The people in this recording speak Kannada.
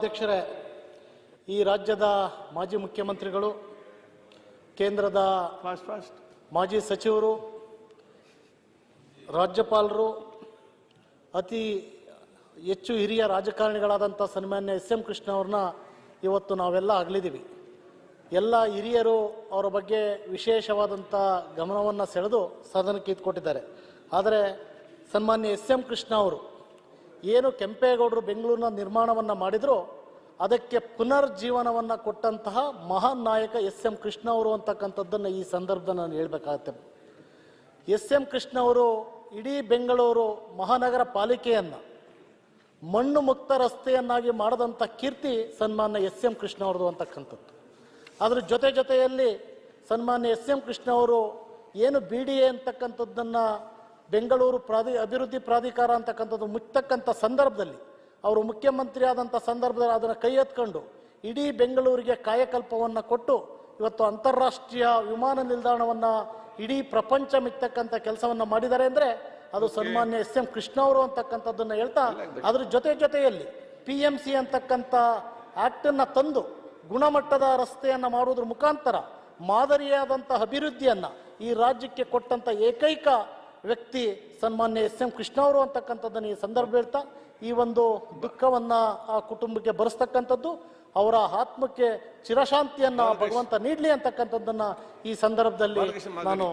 ಅಧ್ಯಕ್ಷರೇ ಈ ರಾಜ್ಯದ ಮಾಜಿ ಮುಖ್ಯಮಂತ್ರಿಗಳು ಕೇಂದ್ರದ ಮಾಜಿ ಸಚಿವರು ರಾಜ್ಯಪಾಲರು ಅತಿ ಹೆಚ್ಚು ಹಿರಿಯ ರಾಜಕಾರಣಿಗಳಾದಂಥ ಸನ್ಮಾನ್ಯ ಎಸ್ ಎಂ ಕೃಷ್ಣ ಅವ್ರನ್ನ ಇವತ್ತು ನಾವೆಲ್ಲ ಅಗಲಿದ್ದೀವಿ. ಎಲ್ಲ ಹಿರಿಯರು ಅವರ ಬಗ್ಗೆ ವಿಶೇಷವಾದಂಥ ಗಮನವನ್ನು ಸೆಳೆದು ಸದನಕ್ಕೆ ಇದ್ಕೊಟ್ಟಿದ್ದಾರೆ. ಆದರೆ ಸನ್ಮಾನ್ಯ ಎಸ್ ಎಂ ಕೃಷ್ಣ ಅವರು ಏನು ಕೆಂಪೇಗೌಡರು ಬೆಂಗಳೂರಿನ ನಿರ್ಮಾಣವನ್ನು ಮಾಡಿದ್ರು ಅದಕ್ಕೆ ಪುನರ್ಜೀವನವನ್ನು ಕೊಟ್ಟಂತಹ ಮಹಾನ್ ನಾಯಕ ಎಸ್ ಎಂ ಕೃಷ್ಣ ಅವರು ಅಂತಕ್ಕಂಥದ್ದನ್ನು ಈ ಸಂದರ್ಭದಲ್ಲಿ ನಾನು ಹೇಳಬೇಕಾಗತ್ತೆ. ಎಸ್ ಎಂ ಕೃಷ್ಣ ಅವರು ಇಡೀ ಬೆಂಗಳೂರು ಮಹಾನಗರ ಪಾಲಿಕೆಯನ್ನು ಮಣ್ಣು ಮುಕ್ತ ರಸ್ತೆಯನ್ನಾಗಿ ಮಾಡಿದಂಥ ಕೀರ್ತಿ ಸನ್ಮಾನ್ಯ ಎಸ್ ಎಂ ಕೃಷ್ಣ ಅವ್ರದ್ದು ಅಂತಕ್ಕಂಥದ್ದು. ಅದ್ರ ಜೊತೆ ಜೊತೆಯಲ್ಲಿ ಸನ್ಮಾನ್ಯ ಎಸ್ ಎಂ ಕೃಷ್ಣ ಅವರು ಏನು ಬಿ ಡಿ ಎ ಅಂತಕ್ಕಂಥದ್ದನ್ನು ಬೆಂಗಳೂರು ಪ್ರಾಧಿ ಅಭಿವೃದ್ಧಿ ಪ್ರಾಧಿಕಾರ ಅಂತಕ್ಕಂಥದ್ದು ಮುಚ್ಚತಕ್ಕಂಥ ಸಂದರ್ಭದಲ್ಲಿ ಅವರು ಮುಖ್ಯಮಂತ್ರಿ ಆದಂಥ ಸಂದರ್ಭದಲ್ಲಿ ಅದನ್ನು ಕೈ ಎತ್ಕೊಂಡು ಇಡೀ ಬೆಂಗಳೂರಿಗೆ ಕಾಯಕಲ್ಪವನ್ನು ಕೊಟ್ಟು ಇವತ್ತು ಅಂತಾರಾಷ್ಟ್ರೀಯ ವಿಮಾನ ನಿಲ್ದಾಣವನ್ನು ಇಡೀ ಪ್ರಪಂಚ ಮಿತ್ತಕ್ಕಂಥ ಕೆಲಸವನ್ನು ಮಾಡಿದ್ದಾರೆ ಅಂದರೆ ಅದು ಸನ್ಮಾನ್ಯ ಎಸ್ ಎಂ ಕೃಷ್ಣ ಅವರು ಅಂತಕ್ಕಂಥದ್ದನ್ನು ಹೇಳ್ತಾ ಅದ್ರ ಜೊತೆ ಜೊತೆಯಲ್ಲಿ ಪಿ ಎಂ ಸಿ ಅಂತಕ್ಕಂಥ ಆ್ಯಕ್ಟನ್ನು ತಂದು ಗುಣಮಟ್ಟದ ರಸ್ತೆಯನ್ನು ಮಾಡುವುದ್ರ ಮುಖಾಂತರ ಮಾದರಿಯಾದಂಥ ಅಭಿವೃದ್ಧಿಯನ್ನು ಈ ರಾಜ್ಯಕ್ಕೆ ಕೊಟ್ಟಂಥ ಏಕೈಕ ವ್ಯಕ್ತಿ ಸನ್ಮಾನ್ಯ ಎಸ್ ಎಂ ಕೃಷ್ಣ ಅವರು ಅಂತಕ್ಕಂಥದ್ದನ್ನು ಈ ಸಂದರ್ಭ ಹೇಳ್ತಾ ಈ ಒಂದು ದುಃಖವನ್ನ ಆ ಕುಟುಂಬಕ್ಕೆ ಬರೆಸ್ತಕ್ಕಂಥದ್ದು ಅವರ ಆತ್ಮಕ್ಕೆ ಚಿರಶಾಂತಿಯನ್ನು ಭಗವಂತ ನೀಡಲಿ ಅಂತಕ್ಕಂಥದ್ದನ್ನ ಈ ಸಂದರ್ಭದಲ್ಲಿ ನಾನು